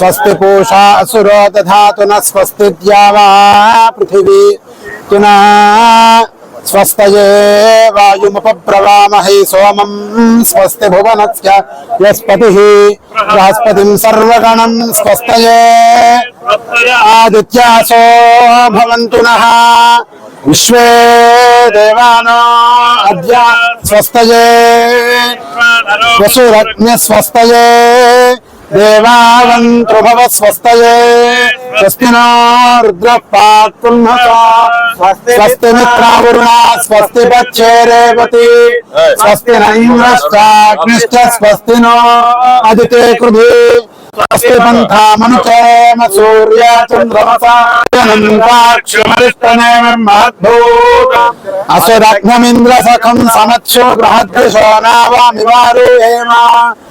स्वस्ति पूषा असुरो दधातु न स्वस्ति पृथिवी। पुनः स्वस्तये वायुमुपब्रवामहे सोमं स्वस्ति भुवनस्य यस्पतिः। बृहस्पतिं सर्वगणं स्वस्तये। आदित्यासो भवन्तु नः। विश्वे देवानो अद्य स्वस्तये। वसुरज्ञ स्वस्तये। దేవావంతృభవ స్వస్తయే స్వస్తి నో రుద్ర స్వస్తి మిత్రావరుణ స్వస్తి పచ్చే రేవతి స్వస్తి నైంద్రశ్చాగ్నిశ్చ స్వస్తి నో అదితే కృధి స్వస్తి పంథామనుచేమ సూర్య చంద్రమసాక్షమరిష్టనేమద్భూత అసురగ్నమింద్ర సఖం సమక్షో బృహద్విషో నావామివారు హేమ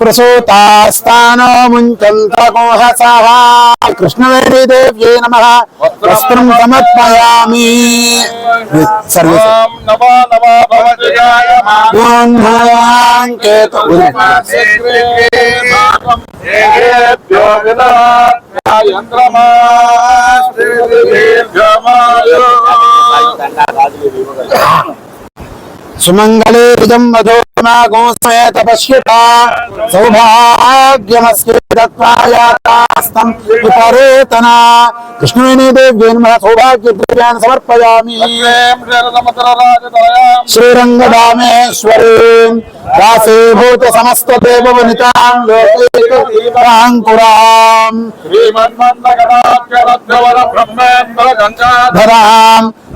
ప్రసూతాస్థానో ముంచంతకోహసాభ కృష్ణవేణీదేవ్యే నమ. వస్త్రం సమర్పయామి. సుమంగళే విజం వధో अस्माकोऽस्मे कृष्णवेणी देव्येन्मः सौभाग्यप्रियान् समर्पयामि। श्रीरङ्गधामेश्वरीम् दासीभूत समस्तदेववनितां लोकेकुराम्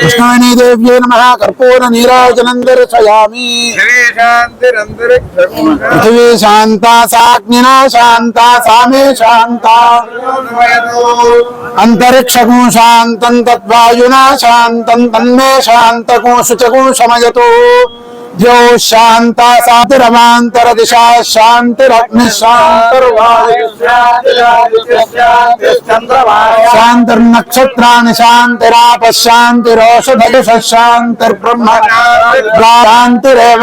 कृष्णाने देव्ये नमः कर्पूर नीराजनन्दर शयामि पृथिवी शान्ता साग्निना शान्ता शान्ता शान्तं तद्वायुना शान्तं तन्मे शान्तगुं शुचगुं शमयतु। శాంతా సామే శాంతా అంతరిక్షకం శాంతం తద్వాయునా శాంతం తన్మే శాంతకం శుచకం శమయతు ద్యౌ శాంతా శాంతిరమాంతర దిశా శాంతిరగ్ని శాంతిర్వాయు శాంతిర్నక్షత్రాన్ని శాంతిరాప శాంతిరోషధయుష శాంతిర్బ్రహ్మ శాంతిరేవ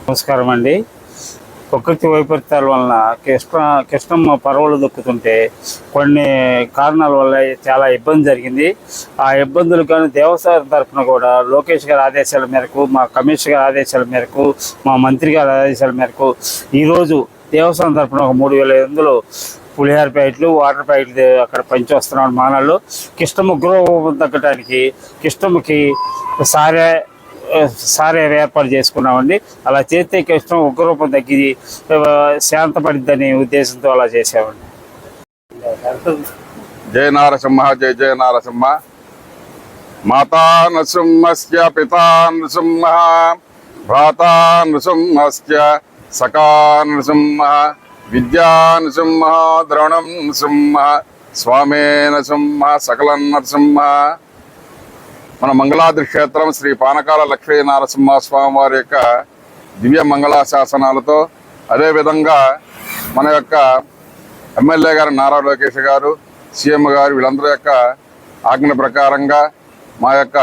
నమస్కారం అండి. ప్రకృతి వైపరీత్యాల వలన కృష్ణ కృష్ణమ్మ పర్వలు దొక్కుతుంటే కొన్ని కారణాల వల్ల చాలా ఇబ్బంది జరిగింది. ఆ ఇబ్బందులు కానీ దేవస్థానం తరఫున కూడా లోకేష్ గారి ఆదేశాల మేరకు మా కమిషనర్ గారి ఆదేశాల మేరకు మా మంత్రి గారి ఆదేశాల మేరకు ఈరోజు దేవస్థానం తరఫున ఒక మూడు వేల ఎనిమిదిలో పులిహార ప్యాకెట్లు వాటర్ ప్యాకెట్లు అక్కడ పంచి వస్తున్నాం మానాల్లో. కిష్టము గృహం తగ్గడానికి కిష్టముకి సారే సారే ఏర్పాటు చేసుకున్నామండి. అలా చేస్తే కృష్ణ ఉగ్రరూపం తగ్గి శాంతపడిద్దనే ఉద్దేశంతో అలా చేసామండి జయ నారసింహ జయ జయ నారసింహ. మాతా నృసింహస్య పితా నృసింహ భ్రాతా నృసింహస్య సకా నృసింహ. విద్యా సింహ ద్రవణం సింహ స్వామేన సింహ సకలం నరసింహ మన మంగళాద్రి క్షేత్రం శ్రీ పానకాల లక్ష్మీ నరసింహ స్వామి వారి యొక్క దివ్య మంగళా శాసనాలతో అదేవిధంగా మన యొక్క ఎమ్మెల్యే గారు నారా లోకేష్ గారు సీఎం గారు వీళ్ళందరి యొక్క ఆజ్ఞ ప్రకారంగా మా యొక్క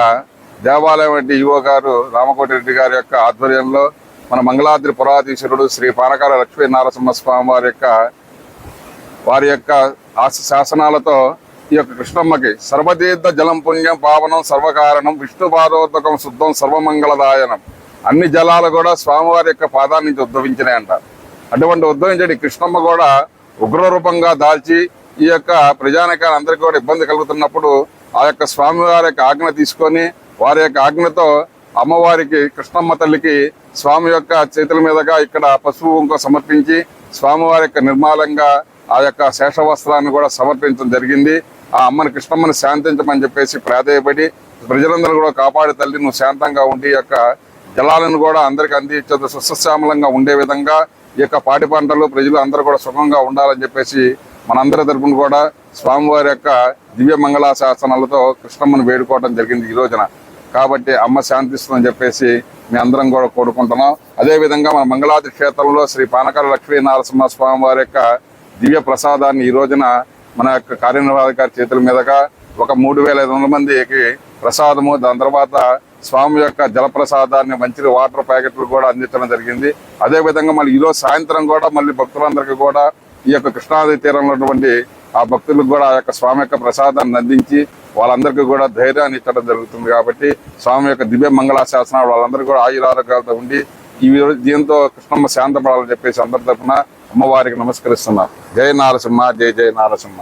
దేవాలయం వంటి ఈవో గారు రామకోటి రెడ్డి గారి యొక్క ఆధ్వర్యంలో మన మంగళాద్రి పురాధీశ్వరుడు శ్రీ పానకాల లక్ష్మీ నరసింహస్వామి వారి యొక్క వారి యొక్క ఆశ శాసనాలతో ఈ యొక్క కృష్ణమ్మకి సర్వతీర్థ జలం పుణ్యం పావనం సర్వకారణం విష్ణు పాదోదకం శుద్ధం సర్వమంగళదాయనం. అన్ని జలాలు కూడా స్వామివారి యొక్క పాదాన్ని నుంచి అంట అటువంటి ఉద్భవించే కృష్ణమ్మ కూడా ఉగ్రరూపంగా దాల్చి ఈ యొక్క ప్రజానికాన్ని అందరికీ కూడా ఇబ్బంది కలుగుతున్నప్పుడు ఆ యొక్క స్వామివారి యొక్క ఆజ్ఞ తీసుకొని వారి యొక్క ఆజ్ఞతో అమ్మవారికి కృష్ణమ్మ తల్లికి స్వామి యొక్క చేతుల మీదుగా ఇక్కడ పసుపు కుంకుమ సమర్పించి స్వామివారి యొక్క నిర్మాలంగా ఆ యొక్క శేషవస్త్రాన్ని కూడా సమర్పించడం జరిగింది. ఆ అమ్మని కృష్ణమ్మని శాంతించమని చెప్పేసి ప్రాధేయపడి ప్రజలందరూ కూడా కాపాడే తల్లి నువ్వు శాంతంగా ఉండి యొక్క జలాలను కూడా అందరికి అందించే సుసశ్యామలంగా ఉండే విధంగా ఈ యొక్క పాటి పంటలు ప్రజలు అందరూ కూడా సుఖంగా ఉండాలని చెప్పేసి మనందరి తరపున కూడా స్వామివారి యొక్క దివ్య మంగళా శాసనాలతో కృష్ణమ్మను వేడుకోవడం జరిగింది ఈ రోజున. కాబట్టి అమ్మ శాంతిస్తుందని చెప్పేసి మీ అందరం కూడా కోరుకుంటున్నాం. అదే విధంగా మన మంగళాది క్షేత్రంలో శ్రీ పానకాల లక్ష్మీ నరసింహ స్వామి వారి యొక్క దివ్య ప్రసాదాన్ని ఈ రోజున మన యొక్క కార్యనిర్వాహకారి చేతుల మీదుగా ఒక మూడు వేల ఐదు వందల మందికి ప్రసాదము దాని తర్వాత స్వామి యొక్క జలప్రసాదాన్ని మంచి వాటర్ ప్యాకెట్లు కూడా అందించడం జరిగింది. అదేవిధంగా మళ్ళీ ఈరోజు సాయంత్రం కూడా మళ్ళీ భక్తులందరికీ కూడా ఈ యొక్క కృష్ణాది తీరంలో ఉన్నటువంటి ఆ భక్తులకు కూడా ఆ యొక్క స్వామి యొక్క ప్రసాదాన్ని అందించి వాళ్ళందరికీ కూడా ధైర్యాన్ని ఇచ్చడం జరుగుతుంది కాబట్టి స్వామి యొక్క దివ్య మంగళ వాళ్ళందరూ కూడా ఆయురారోగ్యాలతో ఉండి ఈ దీంతో కృష్ణమ్మ శాంతపడాలని చెప్పేసి అందరి తరఫున అమ్మవారికి నమస్కరిస్తున్నారు జయ నారసింహ జై జయ నారసింహ.